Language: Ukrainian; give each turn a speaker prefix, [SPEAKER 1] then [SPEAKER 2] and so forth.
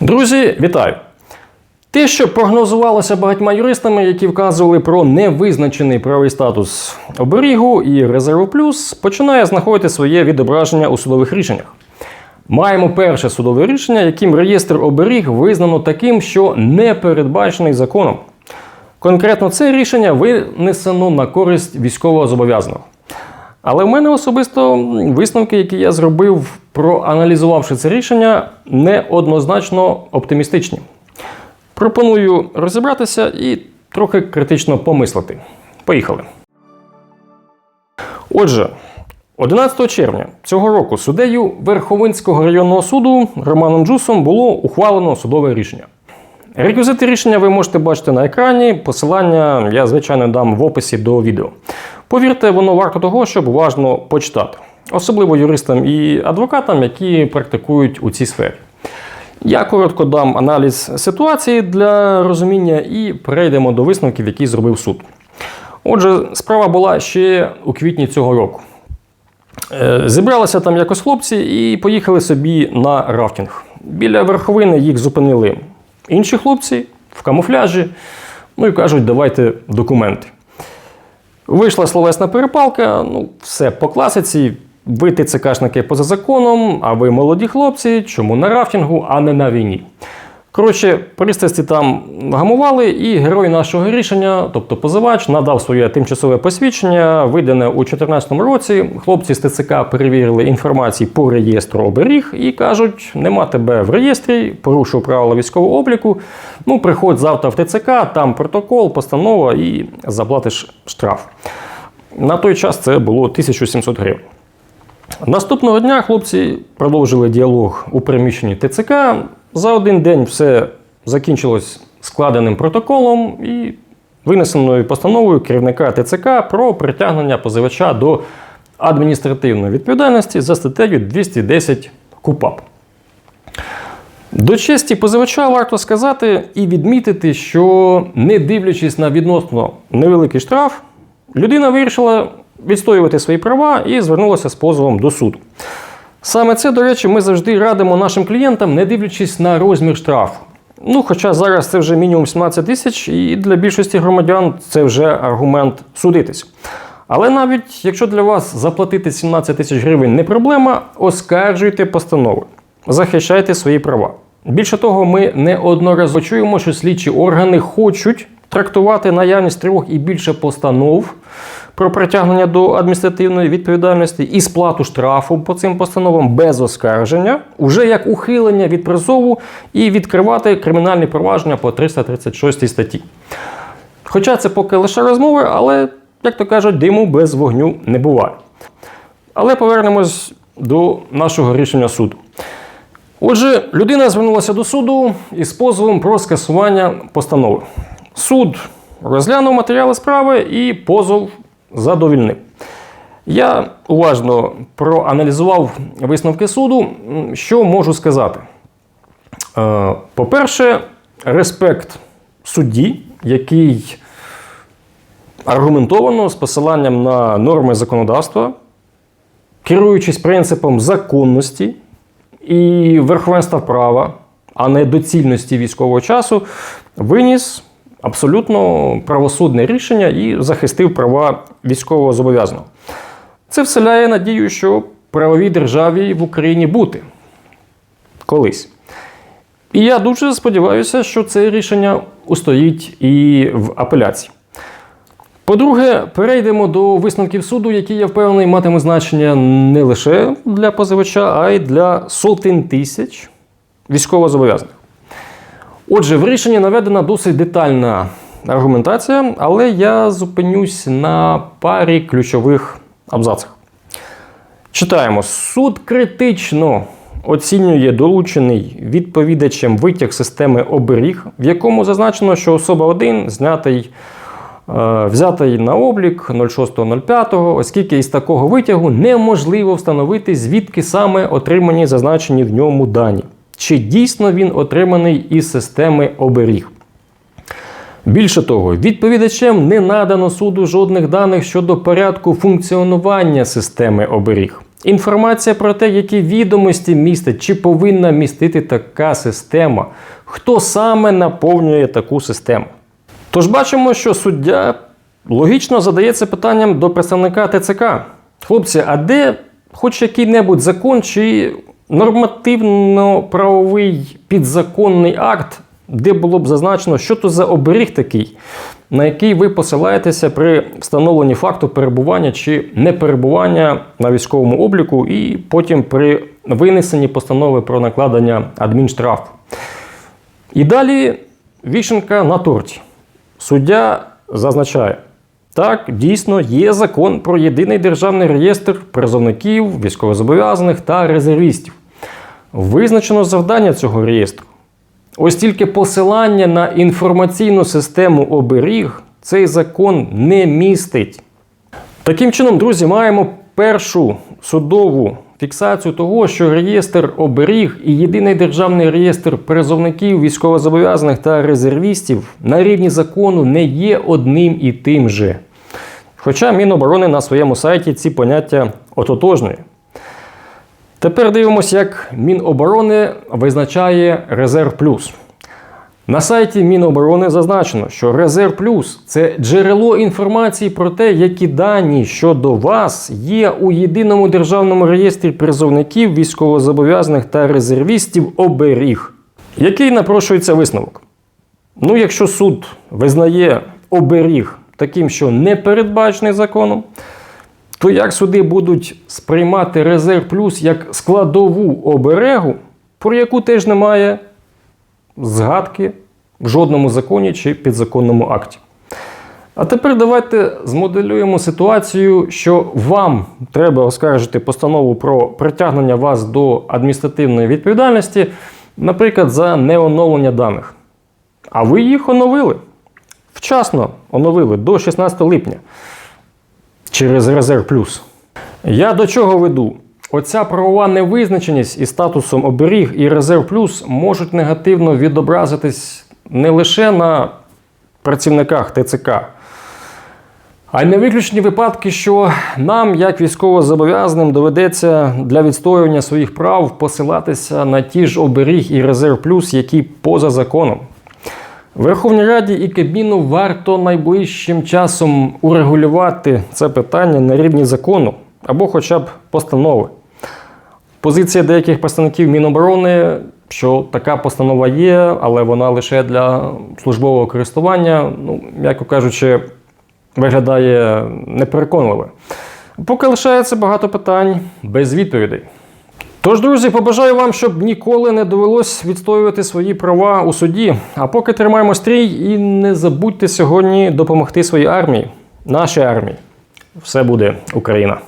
[SPEAKER 1] Друзі, вітаю! Те, що прогнозувалося багатьма юристами, які вказували про невизначений правовий статус оберігу і резерву плюс, починає знаходити своє відображення у судових рішеннях. Маємо перше судове рішення, яким реєстр оберіг визнано таким, що не передбачений законом. Конкретно це рішення винесено на користь військового зобов'язаного. Але в мене особисто висновки, які я зробив, проаналізувавши це рішення, неоднозначно оптимістичні. Пропоную розібратися і трохи критично помислити. Поїхали. Отже, 11 червня цього року суддею Верховинського районного суду Романом Джусом було ухвалено судове рішення. Реквізити рішення ви можете бачити на екрані. Посилання я, звичайно, дам в описі до відео. Повірте, воно варто того, щоб уважно почитати, особливо юристам і адвокатам, які практикують у цій сфері. Я коротко дам аналіз ситуації для розуміння і перейдемо до висновків, які зробив суд. Отже, справа була ще у квітні цього року. Е, Зібралися там якось хлопці і поїхали собі на рафтинг. Біля верховини їх зупинили інші хлопці в камуфляжі. Ну і кажуть, давайте документи. Вийшла словесна перепалка, ну, все по класиці. Ви ТЦКшники поза законом, а ви молоді хлопці, чому на рафтингу, а не на війні. Коротше, пристрасті там гамували, і герой нашого рішення, тобто позивач, надав своє тимчасове посвідчення, видане у 2014 році. Хлопці з ТЦК перевірили інформацію по реєстру оберіг і кажуть: нема тебе в реєстрі, порушив правила військового обліку. Ну, приходь завтра в ТЦК, там протокол, постанова і заплатиш штраф. На той час це було 1700 гривень. Наступного дня хлопці продовжили діалог у приміщенні ТЦК. За один день все закінчилось складеним протоколом і винесеною постановою керівника ТЦК про притягнення позивача до адміністративної відповідальності за статтею 210 КУПАП. До честі позивача варто сказати і відмітити, що не дивлячись на відносно невеликий штраф, людина вирішила відстоювати свої права і звернулася з позовом до суду. Саме це, до речі, ми завжди радимо нашим клієнтам, не дивлячись на розмір штрафу. Ну, хоча зараз це вже мінімум 17 тисяч, і для більшості громадян це вже аргумент судитись. Але навіть якщо для вас заплатити 17 тисяч гривень не проблема, оскаржуйте постанови, захищайте свої права. Більше того, ми неодноразово чуємо, що слідчі органи хочуть трактувати наявність тривог і більше постанов про притягнення до адміністративної відповідальності і сплату штрафу по цим постановам без оскарження, уже як ухилення від призову і відкривати кримінальні провадження по 336 статті. Хоча це поки лише розмови, але, як то кажуть, диму без вогню не буває. Але повернемось до нашого рішення суду. Отже, людина звернулася до суду із позовом про скасування постанови. Суд розглянув матеріали справи і позов задовільнив. Я уважно проаналізував висновки суду. Що можу сказати? Е, По-перше, респект судді, який аргументовано з посиланням на норми законодавства, керуючись принципом законності і верховенства права, а не доцільності військового часу, виніс абсолютно правосудне рішення і захистив права військового зобов'язаного. Це вселяє надію, що правовій державі в Україні бути колись. І я дуже сподіваюся, що це рішення устоїть і в апеляції. По-друге, перейдемо до висновків суду, які я впевнений матиме значення не лише для позивача, а й для сотень тисяч військовозобов'язаних. Отже, в рішенні наведена досить детальна аргументація, але я зупинюсь на парі ключових абзацах. Читаємо: суд критично оцінює долучений відповідачем витяг системи оберіг, в якому зазначено, що особа 1 знятий. е, Взятий на облік 06.05, оскільки із такого витягу неможливо встановити, звідки саме отримані зазначені в ньому дані. Чи дійсно він отриманий із системи оберіг. Більше того, відповідачем не надано суду жодних даних щодо порядку функціонування системи оберіг. Інформація про те, які відомості містить, чи повинна містити така система, хто саме наповнює таку систему. Тож бачимо, що суддя логічно задається питанням до представника ТЦК. Хлопці, а де хоч який-небудь закон чи нормативно-правовий підзаконний акт, де було б зазначено, що то за оберіг такий, на який ви посилаєтеся при встановленні факту перебування чи неперебування на військовому обліку, і потім при винесенні постанови про накладення адмінштрафу. І далі вішенка на торті. Суддя зазначає, так, дійсно є закон про єдиний державний реєстр призовників, військовозобов'язаних та резервістів. Визначено завдання цього реєстру. Ось тільки посилання на інформаційну систему оберіг цей закон не містить. Таким чином, друзі, маємо першу судову фіксацію того, що реєстр оберіг і єдиний державний реєстр призовників, військовозобов'язаних та резервістів на рівні закону не є одним і тим же. Хоча Міноборони на своєму сайті ці поняття ототожнює. Тепер дивимося, як Міноборони визначає резерв плюс. На сайті Міноборони зазначено, що Резерв Плюс це джерело інформації про те, які дані щодо вас є у єдиному державному реєстрі призовників, військовозобов'язаних та резервістів оберіг. Який напрошується висновок? Ну, якщо суд визнає оберіг таким, що не передбачений законом, то як суди будуть сприймати резерв плюс як складову оберегу, про яку теж немає згадки в жодному законі чи підзаконному акті. А тепер давайте змоделюємо ситуацію, що вам треба оскаржити постанову про притягнення вас до адміністративної відповідальності, наприклад, за неоновлення даних. А ви їх оновили. Вчасно оновили до 16 липня через резерв плюс. Я до чого веду? Оця правова невизначеність із статусом оберіг і резерв плюс можуть негативно відобразитись не лише на працівниках ТЦК, а й не виключені випадки, що нам, як військовозобов'язаним, доведеться для відстоювання своїх прав посилатися на ті ж оберіг і резерв плюс, які поза законом. Верховній Раді і Кабміну варто найближчим часом урегулювати це питання на рівні закону або хоча б постанови. Позиція деяких представників Міноборони, що така постанова є, але вона лише для службового користування, ну, м'яко кажучи, виглядає непереконливо. Поки лишається багато питань без відповідей. Тож, друзі, побажаю вам, щоб ніколи не довелось відстоювати свої права у суді. А поки тримаємо стрій і не забудьте сьогодні допомогти своїй армії, нашій армії. Все буде Україна!